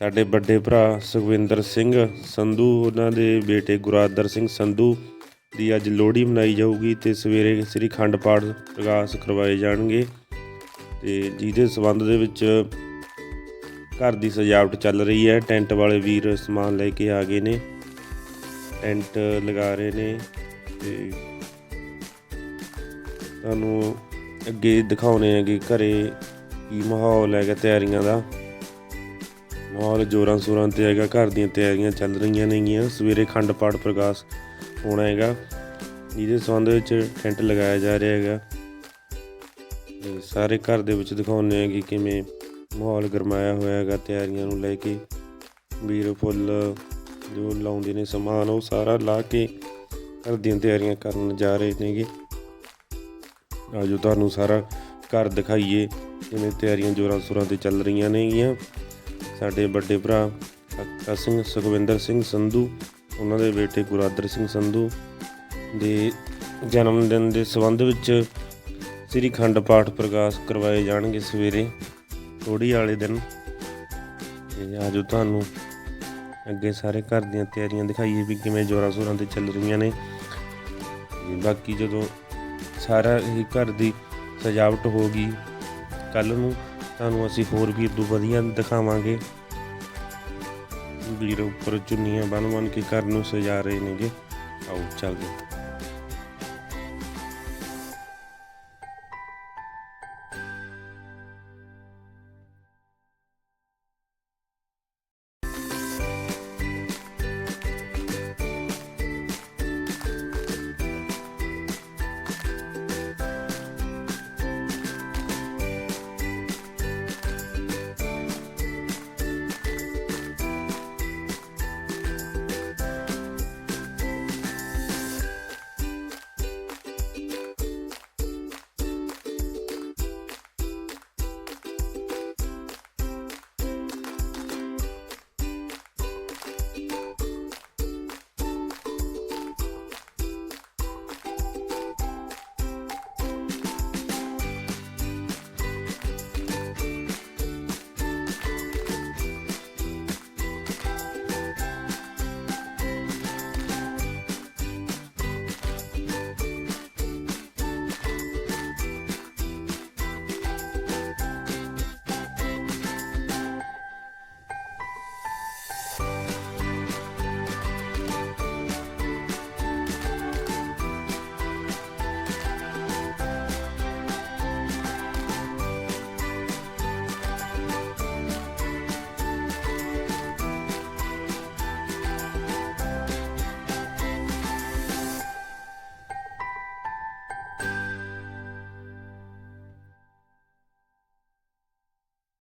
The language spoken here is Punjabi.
ਸਾਡੇ ਵੱਡੇ ਭਰਾ ਸੁਖਵਿੰਦਰ ਸਿੰਘ ਸੰਧੂ, ਉਹਨਾਂ ਦੇ ਬੇਟੇ ਗੁਰਾਦਰ ਸਿੰਘ ਸੰਧੂ ਦੀ ਅੱਜ ਲੋਹੜੀ ਮਨਾਈ ਜਾਊਗੀ ਤੇ ਸਵੇਰੇ ਸ੍ਰੀ ਖੰਡ ਪਾਠ ਪ੍ਰਕਾਸ਼ ਕਰਵਾਏ ਜਾਣਗੇ ਤੇ ਜਿਹਦੇ ਸਬੰਧ ਦੇ ਵਿੱਚ ਘਰ ਦੀ ਸਜਾਵਟ ਚੱਲ ਰਹੀ ਹੈ। ਟੈਂਟ ਵਾਲੇ ਵੀਰ ਸਮਾਨ ਲੈ ਕੇ ਆ ਗਏ ਨੇ। ਟੈਂਟ ਲਗਾ ਰਹੇ ਨੇ ਤੇ ਤੁਹਾਨੂੰ ਅੱਗੇ ਦਿਖਾਉਣੇ ਹੈਗੇ ਘਰੇ ਕੀ ਮਾਹੌਲ ਹੈਗਾ ਤਿਆਰੀਆਂ ਦਾ। ਮਾਹੌਲ ਜੋਰਾਂ ਸੋਰਾਂ ਤੇ ਹੈਗਾ, ਘਰ ਦੀਆਂ ਤਿਆਰੀਆਂ ਚੱਲ ਰਹੀਆਂ ਨੇਗੀਆਂ। ਸਵੇਰੇ ਖੰਡ ਪਾਠ ਪ੍ਰਕਾਸ਼ ਹੋਣਾ ਹੈਗਾ। ਜਿਹਦੇ ਸੰਬੰਧ ਵਿੱਚ ਟੈਂਟ ਲਗਾਇਆ ਜਾ ਰਿਹਾ ਹੈਗਾ। ਤੇ ਸਾਰੇ ਘਰ ਦੇ ਵਿੱਚ ਦਿਖਾਉਂਦੇ ਆ ਕਿ ਕਿਵੇਂ ਮਾਹੌਲ ਗਰਮਾਇਆ ਹੋਇਆ ਹੈਗਾ, ਤਿਆਰੀਆਂ ਨੂੰ ਲੈ ਕੇ। ਵੀਰ ਫੁੱਲ ਜੋ ਲਾਉਂਦੇ ਨੇ ਸਮਾਨ, ਉਹ ਸਾਰਾ ਲਾ ਕੇ ਘਰ ਦੀਆਂ ਤਿਆਰੀਆਂ ਕਰਨ ਜਾ ਰਹੇ ਨੇਗੇ। ਆਜੋ ਤੁਹਾਨੂੰ ਸਾਰਾ ਘਰ ਦਿਖਾਈਏ, ਕਿਵੇਂ ਤਿਆਰੀਆਂ ਜੋਰਾਂ ਸ਼ੋਰਾਂ ਤੇ ਚੱਲ ਰਹੀਆਂ ਨੇਗੀਆਂ। ਸਾਡੇ ਵੱਡੇ ਭਰਾ ਕਾਕਾ ਸਿੰਘ, ਸੁਖਵਿੰਦਰ ਸਿੰਘ ਸੰਧੂ, ਉਹਨਾਂ ਦੇ ਬੇਟੇ ਗੁਰਾਦਰ ਸਿੰਘ ਸੰਧੂ ਦੇ ਜਨਮ ਦਿਨ ਦੇ ਸੰਬੰਧ ਵਿੱਚ ਸ੍ਰੀ ਖੰਡ ਪਾਠ ਪ੍ਰਕਾਸ਼ ਕਰਵਾਏ ਜਾਣਗੇ ਸਵੇਰੇ, ਲੋਹੜੀ ਵਾਲੇ ਦਿਨ। ਤੇ ਆਜੋ ਤੁਹਾਨੂੰ ਅੱਗੇ ਸਾਰੇ ਘਰ ਦੀਆਂ ਤਿਆਰੀਆਂ ਦਿਖਾਈਏ ਵੀ ਕਿਵੇਂ ਜੋਰਾਂ ਸ਼ੋਰਾਂ ਤੇ ਚੱਲ ਰਹੀਆਂ ਨੇ। ਬਾਕੀ ਜਦੋਂ ਸਾਰਾ ਇਹ ਘਰ ਦੀ ਸਜਾਵਟ ਹੋ ਗਈ ਕੱਲ ਨੂੰ ਤੁਹਾਨੂੰ ਅਸੀਂ ਹੋਰ ਵੀ ਇਦੋਂ ਵਧੀਆ ਦਿਖਾਵਾਂਗੇ। ਵੀਰ ਉੱਪਰ ਚੁੰਨੀਆਂ ਬੰਨ ਬੰਨ ਕੇ ਘਰ ਨੂੰ ਸਜਾ ਰਹੇ ਨੇਗੇ। ਆਓ ਚੱਲਦੇ